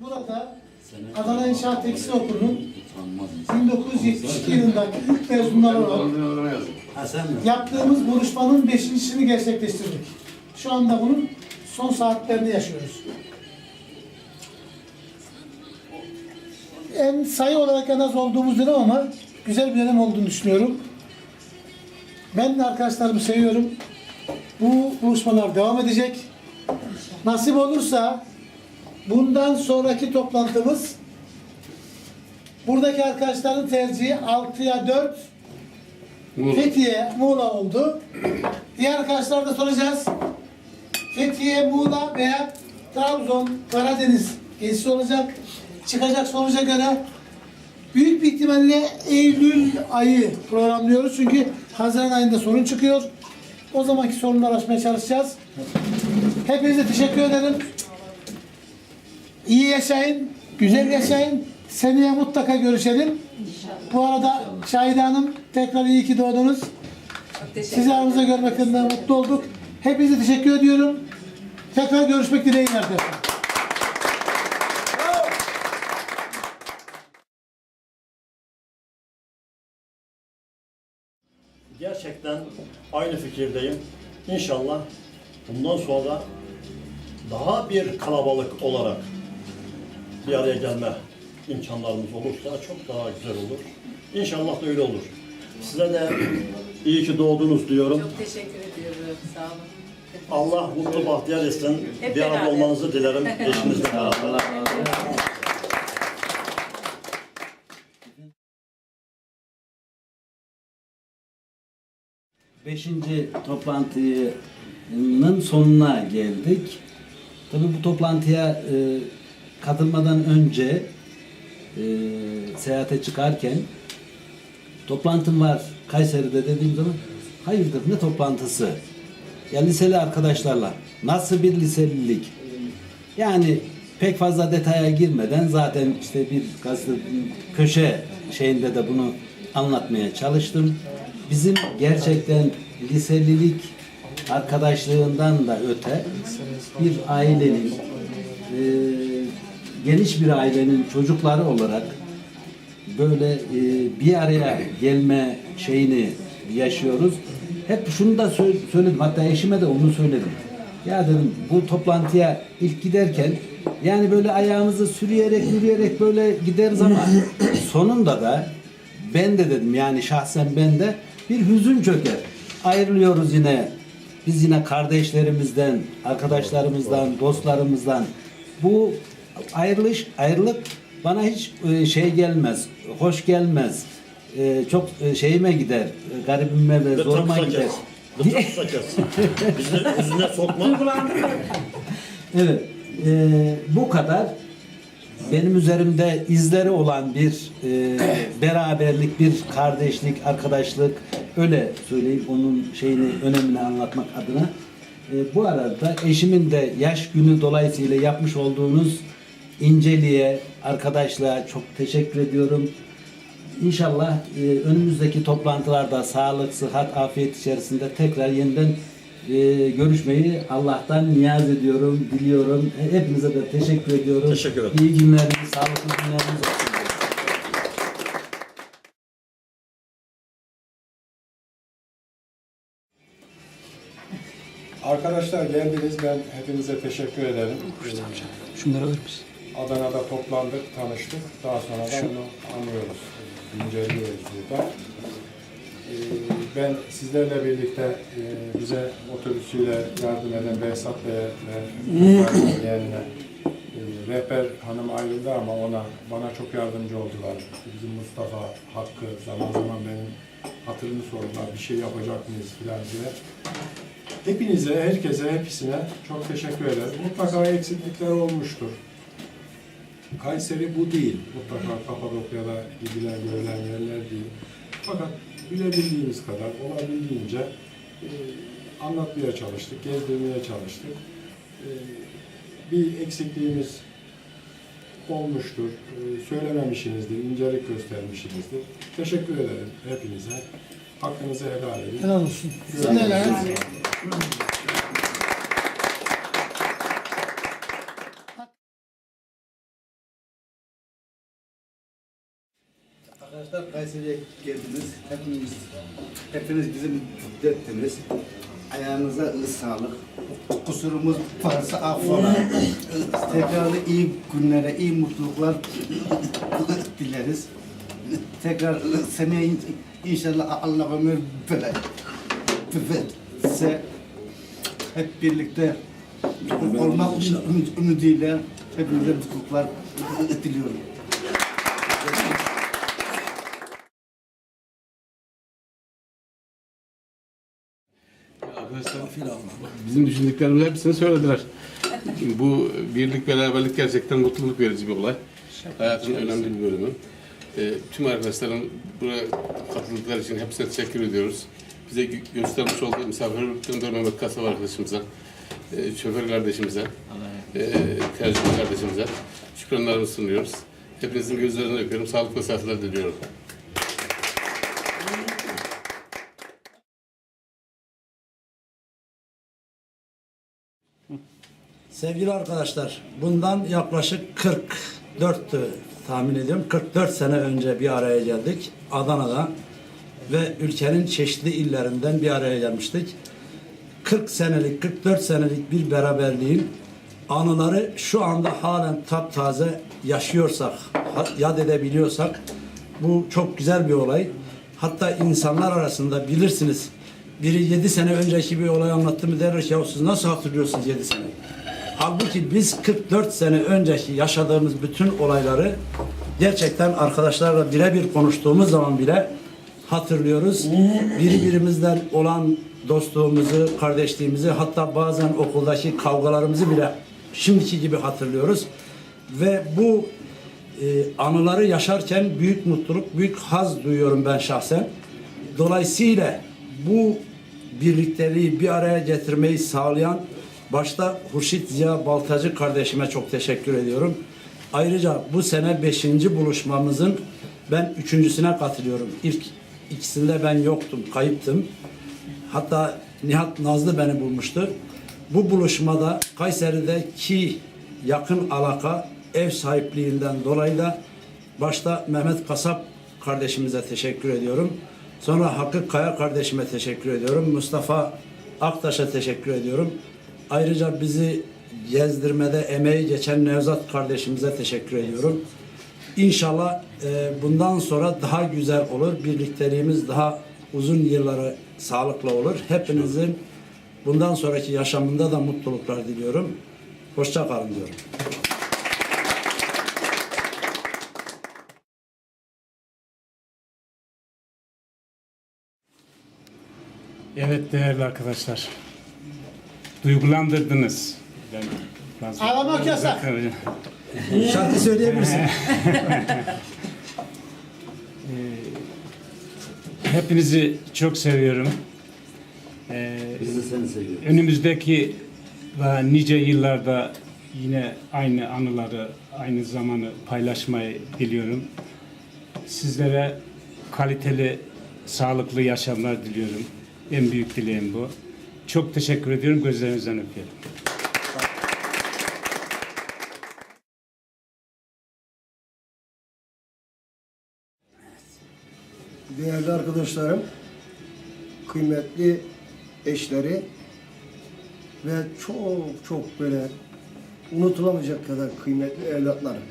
Burada Adana İnşaat Tekstil Okulu'nun 1972 yılındaki ilk mezunları olarak yaptığımız buluşmanın beşincisini gerçekleştirdik. Şu anda bunun son saatlerini yaşıyoruz. En sayı olarak en az olduğumuz dönem ama güzel bir dönem olduğunu düşünüyorum. Ben de arkadaşlarımı seviyorum. Bu buluşmalar devam edecek. Nasip olursa bundan sonraki toplantımız buradaki arkadaşların tercihi 6'ya 4 Fethiye, Muğla oldu. Diğer arkadaşlar da soracağız. Fethiye, Muğla veya Trabzon, Karadeniz gezisi olacak. Çıkacak sonuca göre büyük bir ihtimalle Eylül ayı programlıyoruz. Çünkü Haziran ayında sorun çıkıyor. O zamanki sorunları aşmaya çalışacağız. Hepinize teşekkür ederim. İyi yaşayın, güzel yaşayın. Seneye mutlaka görüşelim. Bu arada Şahide Hanım tekrar iyi ki doğdunuz. Sizi aramızda görmekten mutlu olduk. Hepinize teşekkür ediyorum. Tekrar görüşmek dileğiyle arkadaşlar. Gerçekten aynı fikirdeyim. İnşallah bundan sonra daha bir kalabalık olarak bir araya gelme imkanlarımız olursa çok daha güzel olur. İnşallah da öyle olur. Size de iyi ki doğdunuz diyorum. Çok teşekkür ediyorum. Sağ olun. Allah mutlu bahtiyar etsin. Hep Bir arada beraber. olmanızı dilerim eşinizle beraber. Beşinci toplantının sonuna geldik. Tabii bu toplantıya e, katılmadan önce e, seyahate çıkarken toplantım var Kayseri'de dediğim zaman hayırdır ne toplantısı? Ya liseli arkadaşlarla nasıl bir liselilik? Yani pek fazla detaya girmeden zaten işte bir gazete köşe şeyinde de bunu anlatmaya çalıştım. Bizim gerçekten liselilik arkadaşlığından da öte bir ailenin e, geniş bir ailenin çocukları olarak böyle e, bir araya gelme şeyini yaşıyoruz. Hep şunu da sö- söyledim. Hatta eşime de onu söyledim. Ya dedim bu toplantıya ilk giderken yani böyle ayağımızı sürüyerek yürüyerek böyle gideriz ama sonunda da ben de dedim yani şahsen ben de bir hüzün çöker. Ayrılıyoruz yine. Biz yine kardeşlerimizden, arkadaşlarımızdan, dostlarımızdan bu ayrılış, ayrılık bana hiç e, şey gelmez, hoş gelmez. E, Çok e, şeyime gider, garibime ve zoruma gider. taksa kes. Bizi yüzüne sokma. Evet, e, bu kadar benim üzerimde izleri olan bir e, beraberlik, bir kardeşlik, arkadaşlık öyle söyleyeyim onun şeyini, önemini anlatmak adına. E, bu arada eşimin de yaş günü dolayısıyla yapmış olduğunuz inceliğe, arkadaşlığa çok teşekkür ediyorum. İnşallah e, önümüzdeki toplantılarda sağlık, sıhhat, afiyet içerisinde tekrar yeniden e, görüşmeyi Allah'tan niyaz ediyorum, diliyorum. E, Hepinize de teşekkür ediyorum. Teşekkür ederim. İyi günleriniz, sağlıklı günleriniz olsun. Arkadaşlar geldiniz. Ben hepinize teşekkür ederim. Şunları alır mısın? Adana'da toplandık, tanıştık. Daha sonra da bunu anlıyoruz. İnceliyoruz burada. Ee, Ben sizlerle birlikte e, bize otobüsüyle yardım eden Behzat Bey'e ve yeğenine e, rehber hanım ayrıldı ama ona bana çok yardımcı oldular. Bizim Mustafa Hakkı zaman zaman benim hatırımı sordular. Bir şey yapacak mıyız filan diye. Hepinize, herkese, hepsine çok teşekkür ederim. Mutlaka eksiklikler olmuştur. Kayseri bu değil. Mutlaka Kapadokya'da gidilen, görülen yerler değil. Fakat bilebildiğimiz kadar, olabildiğince e, anlatmaya çalıştık, gezdirmeye çalıştık. E, bir eksikliğimiz olmuştur. E, söylememişsinizdir, incelik göstermişsinizdir. Teşekkür ederim hepinize. Hakkınızı helal edin. Helal olsun. Sizin de Arkadaşlar Kayseri'ye geldiniz. Hepiniz, hepiniz bizi mutlu ettiniz. Ayağınıza ıı, sağlık. Kusurumuz varsa affola. Tekrar iyi günlere, iyi mutluluklar dileriz. Tekrar seneye in- inşallah Allah ömür böyle verse hep birlikte olmak ümidiyle hepinize mutluluklar diliyorum. Arkadaşlar bizim düşündüklerimiz hepsini söylediler. Bu birlik beraberlik gerçekten mutluluk verici bir olay. Hayatın önemli bir bölümü. Ee, tüm arkadaşların buraya katıldıkları için hepsine teşekkür ediyoruz. Bize gö- göstermiş olduğu misafirlikten de Mehmet Kasap arkadaşımıza, e, şoför kardeşimize, e, tercüman kardeşimize şükranlarımızı sunuyoruz. Hepinizin gözlerinden öpüyorum. Sağlıklı saatler diliyorum. Sevgili arkadaşlar, bundan yaklaşık 44'tü tahmin ediyorum. 44 sene önce bir araya geldik Adana'da ve ülkenin çeşitli illerinden bir araya gelmiştik. 40 senelik, 44 senelik bir beraberliğin anıları şu anda halen taptaze yaşıyorsak, yad edebiliyorsak bu çok güzel bir olay. Hatta insanlar arasında bilirsiniz biri 7 sene önceki bir olay anlattı mı derler ki ya siz nasıl hatırlıyorsunuz 7 sene? Halbuki biz 44 sene önceki yaşadığımız bütün olayları gerçekten arkadaşlarla birebir konuştuğumuz zaman bile hatırlıyoruz. Birbirimizden olan dostluğumuzu, kardeşliğimizi hatta bazen okuldaki kavgalarımızı bile şimdiki gibi hatırlıyoruz. Ve bu e, anıları yaşarken büyük mutluluk, büyük haz duyuyorum ben şahsen. Dolayısıyla bu birlikteliği bir araya getirmeyi sağlayan başta Hurşit Ziya Baltacı kardeşime çok teşekkür ediyorum. Ayrıca bu sene beşinci buluşmamızın ben üçüncüsüne katılıyorum. İlk ikisinde ben yoktum, kayıptım. Hatta Nihat Nazlı beni bulmuştu. Bu buluşmada Kayseri'deki yakın alaka ev sahipliğinden dolayı da başta Mehmet Kasap kardeşimize teşekkür ediyorum. Sonra Hakkı Kaya kardeşime teşekkür ediyorum. Mustafa Aktaş'a teşekkür ediyorum. Ayrıca bizi gezdirmede emeği geçen Nevzat kardeşimize teşekkür ediyorum. İnşallah e, bundan sonra daha güzel olur. Birlikteliğimiz daha uzun yılları sağlıklı olur. Hepinizin bundan sonraki yaşamında da mutluluklar diliyorum. Hoşça kalın diyorum. Evet değerli arkadaşlar. Duygulandırdınız. Ağlamak yasak. Şarkı söyleyebilirsin. Hepinizi çok seviyorum. Ee, Biz de seni seviyoruz. önümüzdeki ve nice yıllarda yine aynı anıları, aynı zamanı paylaşmayı diliyorum. Sizlere kaliteli, sağlıklı yaşamlar diliyorum. En büyük dileğim bu. Çok teşekkür ediyorum. Gözlerinizden öpüyorum. değerli arkadaşlarım, kıymetli eşleri ve çok çok böyle unutulamayacak kadar kıymetli evlatlarım.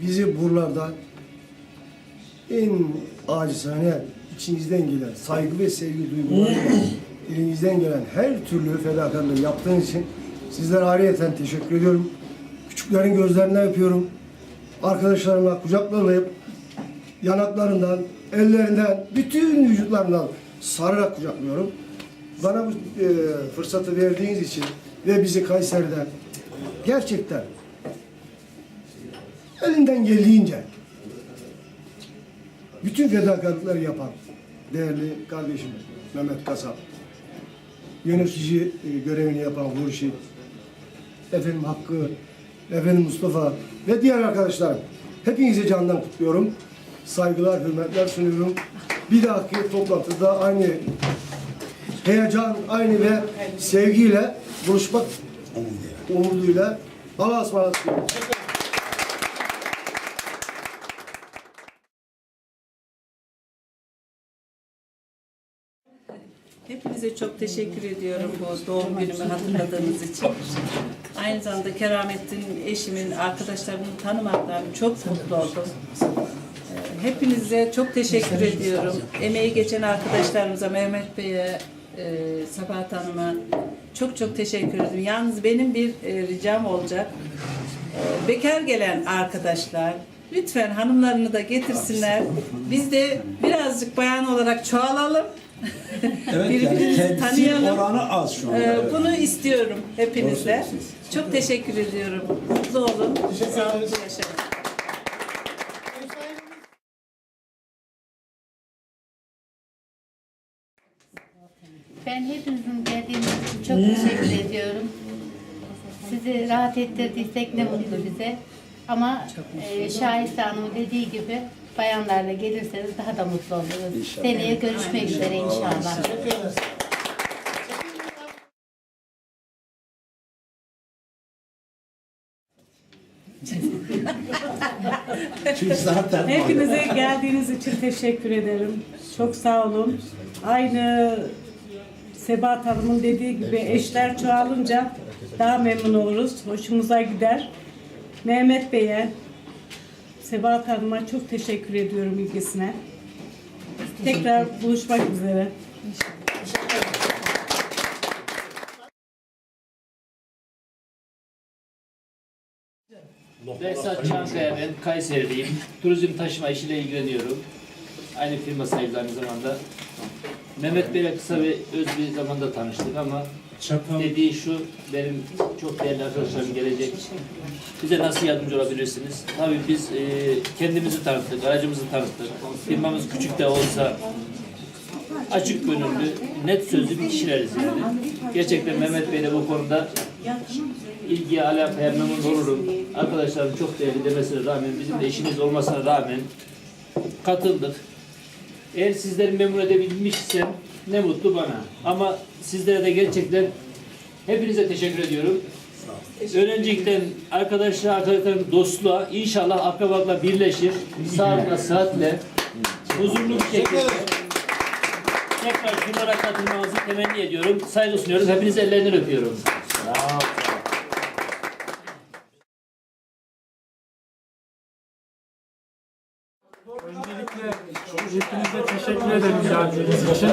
Bizi buralardan en acizane içinizden gelen saygı ve sevgi duygularıyla elinizden gelen her türlü fedakarlığı yaptığınız için sizlere ayrıyeten teşekkür ediyorum. Küçüklerin gözlerinden öpüyorum. Arkadaşlarıma kucaklarlayıp yanaklarından, ellerinden, bütün vücutlarından sararak kucaklıyorum. Bana bu e, fırsatı verdiğiniz için ve bizi Kayseri'den gerçekten elinden geldiğince bütün fedakarlıkları yapan değerli kardeşim Mehmet Kasap, yönetici e, görevini yapan Hurşit, efendim Hakkı, efendim Mustafa ve diğer arkadaşlar. Hepinizi candan kutluyorum. Saygılar, hürmetler sunuyorum. Bir dahaki toplantıda aynı heyecan, aynı ve sevgiyle buluşmak umuduyla Allah'a ısmarladık. Hepinize çok teşekkür ediyorum bu doğum günümü hatırladığınız için. Aynı zamanda Keramettin eşimin, arkadaşlarımı tanımaktan çok mutlu oldum. Ee, Hepinize çok teşekkür ediyorum. Emeği geçen arkadaşlarımıza, Mehmet Bey'e, e, Hanım'a çok çok teşekkür ederim. Yalnız benim bir e, ricam olacak. Ee, Bekar gelen arkadaşlar lütfen hanımlarını da getirsinler. Biz de birazcık bayan olarak çoğalalım. Birbirimizi tanıyalım. oranı az şu Ee, Bunu istiyorum hepinizle. Çok teşekkür ediyorum. Mutlu olun. Teşekkür ederiz. yaşayın. Ben hepinizin geldiğiniz için çok teşekkür ediyorum. Sizi rahat ettirdiysek ne mutlu bize. Ama e, Şahiste Hanım'ın dediği gibi bayanlarla gelirseniz daha da mutlu oluruz. Seneye görüşmek üzere inşallah. Teşekkür ederiz. Hepinize geldiğiniz için teşekkür ederim. Çok sağ olun. Aynı Sebat Hanım'ın dediği gibi eşler çoğalınca daha memnun oluruz. Hoşumuza gider. Mehmet Bey'e, Sebat Hanım'a çok teşekkür ediyorum ilgisine. Tekrar buluşmak üzere. Behzat Çankaya ben Kayseriliyim. Turizm taşıma işiyle ilgileniyorum. Aynı firma sahibi aynı zamanda. Mehmet Bey'le kısa ve öz bir zamanda tanıştık ama dediği şu, benim çok değerli arkadaşlarım gelecek. Bize nasıl yardımcı olabilirsiniz? Tabii biz e, kendimizi tanıttık, aracımızı tanıttık. Firmamız küçük de olsa açık gönüllü, net sözlü bir kişileriz yani. Gerçekten Mehmet Bey de bu konuda ilgiye alakaya memnun olurum. Arkadaşlarım çok değerli demesine rağmen, bizim de işimiz olmasına rağmen katıldık. Eğer sizleri memnun edebilmişsem ne mutlu bana. Ama sizlere de gerçekten hepinize teşekkür ediyorum. Öğrencilikten arkadaşlar, arkadaşlarım dostluğa, inşallah akrabalıkla birleşir. Sağlıkla, sıhhatle, huzurlu bir şekilde tekrar şunlara katılmanızı temenni ediyorum. Saygı sunuyorum. Hepinizi ellerinden öpüyorum. Hepinize teşekkür ederim geldiğiniz için.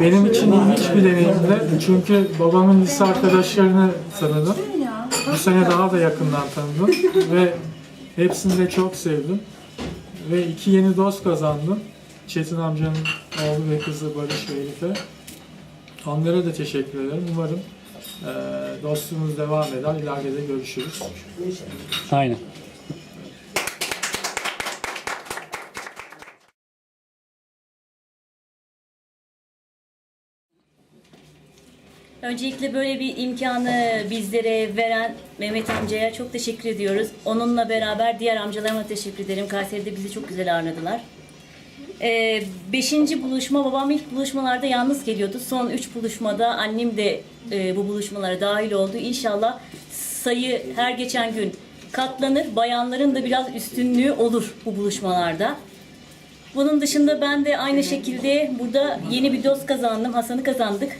Benim için ilginç bir deneyimdi. Çünkü babamın lise arkadaşlarını tanıdım. Bu sene daha da yakından tanıdım. Ve hepsini de çok sevdim. Ve iki yeni dost kazandım. Çetin amcanın oğlu ve kızı Barış ve Elif'e. Onlara da teşekkür ederim. Umarım eee dostluğumuz devam eder. İleride de görüşürüz. Aynen. Öncelikle böyle bir imkanı bizlere veren Mehmet amcaya çok teşekkür ediyoruz. Onunla beraber diğer amcalarıma teşekkür ederim. Kayseri'de bizi çok güzel ağırladılar. Ee, beşinci buluşma, babam ilk buluşmalarda yalnız geliyordu. Son üç buluşmada annem de e, bu buluşmalara dahil oldu. İnşallah sayı her geçen gün katlanır. Bayanların da biraz üstünlüğü olur bu buluşmalarda. Bunun dışında ben de aynı şekilde burada yeni bir dost kazandım. Hasan'ı kazandık.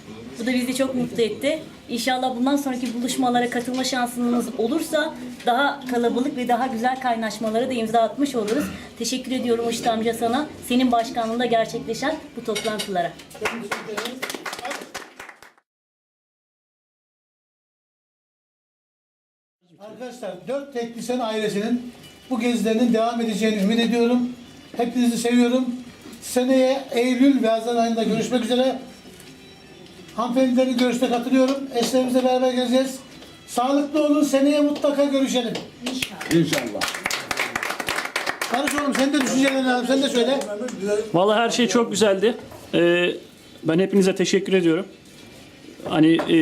Bu da bizi çok mutlu etti. İnşallah bundan sonraki buluşmalara katılma şansımız olursa daha kalabalık ve daha güzel kaynaşmalara da imza atmış oluruz. Teşekkür ediyorum Işıt amca sana. Senin başkanlığında gerçekleşen bu toplantılara. Arkadaşlar dört teknisyen ailesinin bu gezilerinin devam edeceğini ümit ediyorum. Hepinizi seviyorum. Seneye Eylül ve Haziran ayında görüşmek üzere. Hanımefendilerin görüşte katılıyorum. Eşlerimizle beraber gezeceğiz. Sağlıklı olun. Seneye mutlaka görüşelim. İnşallah. Barış oğlum sen de düşüncelerini alalım. Sen de söyle. Vallahi her şey çok güzeldi. Ee, ben hepinize teşekkür ediyorum. Hani e,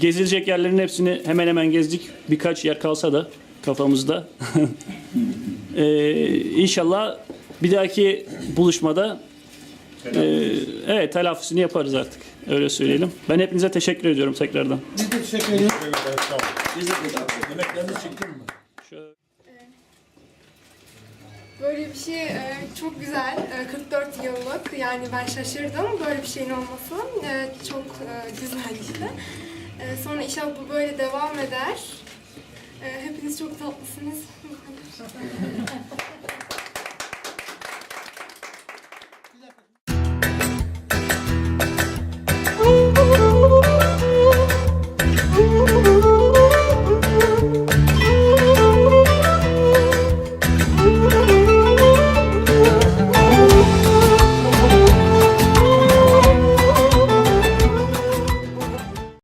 gezilecek yerlerin hepsini hemen hemen gezdik. Birkaç yer kalsa da kafamızda. ee, inşallah bir dahaki buluşmada e, evet telafisini yaparız artık. Öyle söyleyelim. Ben hepinize teşekkür ediyorum tekrardan. Biz de teşekkür ediyoruz. Yemekleriniz çıktı mı? Şöyle- Böyle bir şey e, çok güzel. E, 44 yıllık. Yani ben şaşırdım böyle bir şeyin olması. E, Çok e, güzel işte. E, Sonra inşallah bu böyle devam eder. E, Hepiniz çok tatlısınız.